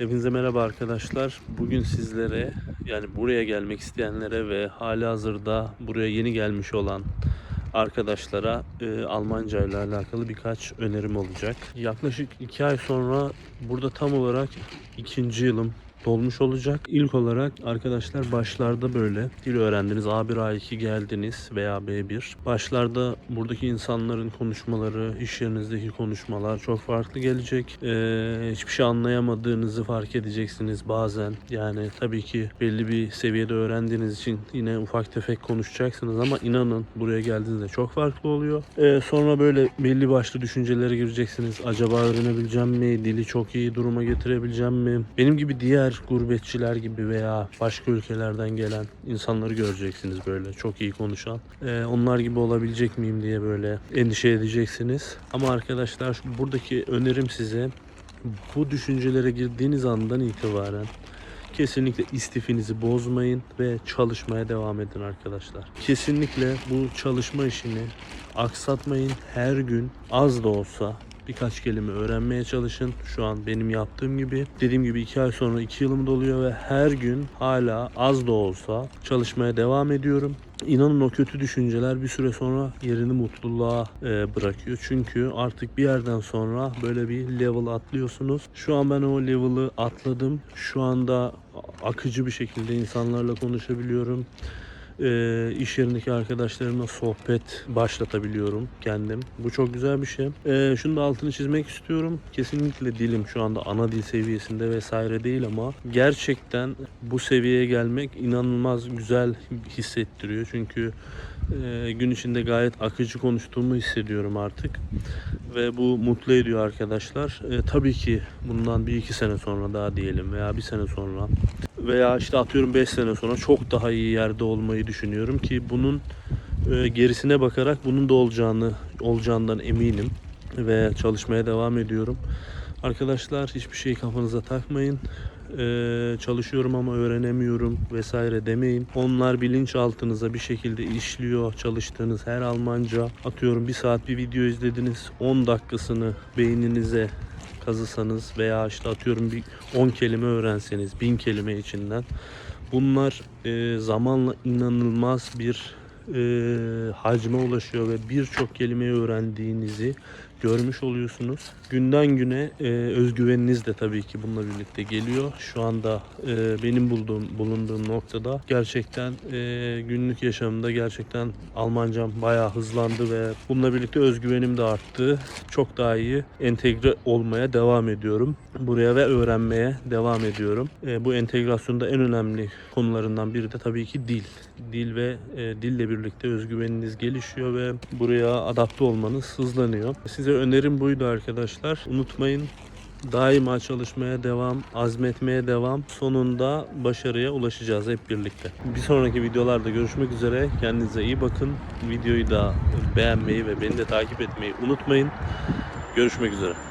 Hepinize merhaba arkadaşlar. Bugün sizlere yani buraya gelmek isteyenlere ve hali hazırda buraya yeni gelmiş olan arkadaşlara e, Almanca ile alakalı birkaç önerim olacak. Yaklaşık iki ay sonra burada tam olarak ikinci yılım dolmuş olacak. İlk olarak arkadaşlar başlarda böyle dil öğrendiniz. A1 A2 geldiniz veya B1. Başlarda buradaki insanların konuşmaları, iş yerinizdeki konuşmalar çok farklı gelecek. Ee, hiçbir şey anlayamadığınızı fark edeceksiniz bazen. Yani tabii ki belli bir seviyede öğrendiğiniz için yine ufak tefek konuşacaksınız ama inanın buraya geldiğinizde çok farklı oluyor. Ee, sonra böyle belli başlı düşüncelere gireceksiniz. Acaba öğrenebileceğim mi? Dili çok iyi duruma getirebileceğim mi? Benim gibi diğer gurbetçiler gibi veya başka ülkelerden gelen insanları göreceksiniz böyle çok iyi konuşan. Ee, onlar gibi olabilecek miyim diye böyle endişe edeceksiniz. Ama arkadaşlar buradaki önerim size bu düşüncelere girdiğiniz andan itibaren Kesinlikle istifinizi bozmayın ve çalışmaya devam edin arkadaşlar. Kesinlikle bu çalışma işini aksatmayın. Her gün az da olsa birkaç kelime öğrenmeye çalışın. Şu an benim yaptığım gibi. Dediğim gibi iki ay sonra iki yılım doluyor ve her gün hala az da olsa çalışmaya devam ediyorum. İnanın o kötü düşünceler bir süre sonra yerini mutluluğa e, bırakıyor. Çünkü artık bir yerden sonra böyle bir level atlıyorsunuz. Şu an ben o level'ı atladım. Şu anda akıcı bir şekilde insanlarla konuşabiliyorum. E, iş yerindeki arkadaşlarımla sohbet başlatabiliyorum kendim. Bu çok güzel bir şey. E, şunu da altını çizmek istiyorum. Kesinlikle dilim şu anda ana dil seviyesinde vesaire değil ama gerçekten bu seviyeye gelmek inanılmaz güzel hissettiriyor. Çünkü e, gün içinde gayet akıcı konuştuğumu hissediyorum artık. Ve bu mutlu ediyor arkadaşlar. E, tabii ki bundan bir iki sene sonra daha diyelim veya bir sene sonra veya işte atıyorum 5 sene sonra çok daha iyi yerde olmayı düşünüyorum ki bunun e, gerisine bakarak bunun da olacağını olacağından eminim ve çalışmaya devam ediyorum. Arkadaşlar hiçbir şeyi kafanıza takmayın. Ee, çalışıyorum ama öğrenemiyorum vesaire demeyin. Onlar bilinçaltınıza bir şekilde işliyor. Çalıştığınız her Almanca atıyorum bir saat bir video izlediniz 10 dakikasını beyninize kazısanız veya işte atıyorum bir 10 kelime öğrenseniz 1000 kelime içinden bunlar e, zamanla inanılmaz bir e, hacme ulaşıyor ve birçok kelimeyi öğrendiğinizi görmüş oluyorsunuz. Günden güne e, özgüveniniz de tabii ki bununla birlikte geliyor. Şu anda e, benim bulduğum bulunduğum noktada gerçekten e, günlük yaşamımda gerçekten Almancam bayağı hızlandı ve bununla birlikte özgüvenim de arttı. Çok daha iyi entegre olmaya devam ediyorum. Buraya ve öğrenmeye devam ediyorum. E, bu entegrasyonda en önemli konularından biri de tabii ki dil. Dil ve e, dille birlikte özgüveniniz gelişiyor ve buraya adapte olmanız hızlanıyor. Size önerim buydu arkadaşlar. Unutmayın daima çalışmaya devam, azmetmeye devam. Sonunda başarıya ulaşacağız hep birlikte. Bir sonraki videolarda görüşmek üzere. Kendinize iyi bakın. Videoyu da beğenmeyi ve beni de takip etmeyi unutmayın. Görüşmek üzere.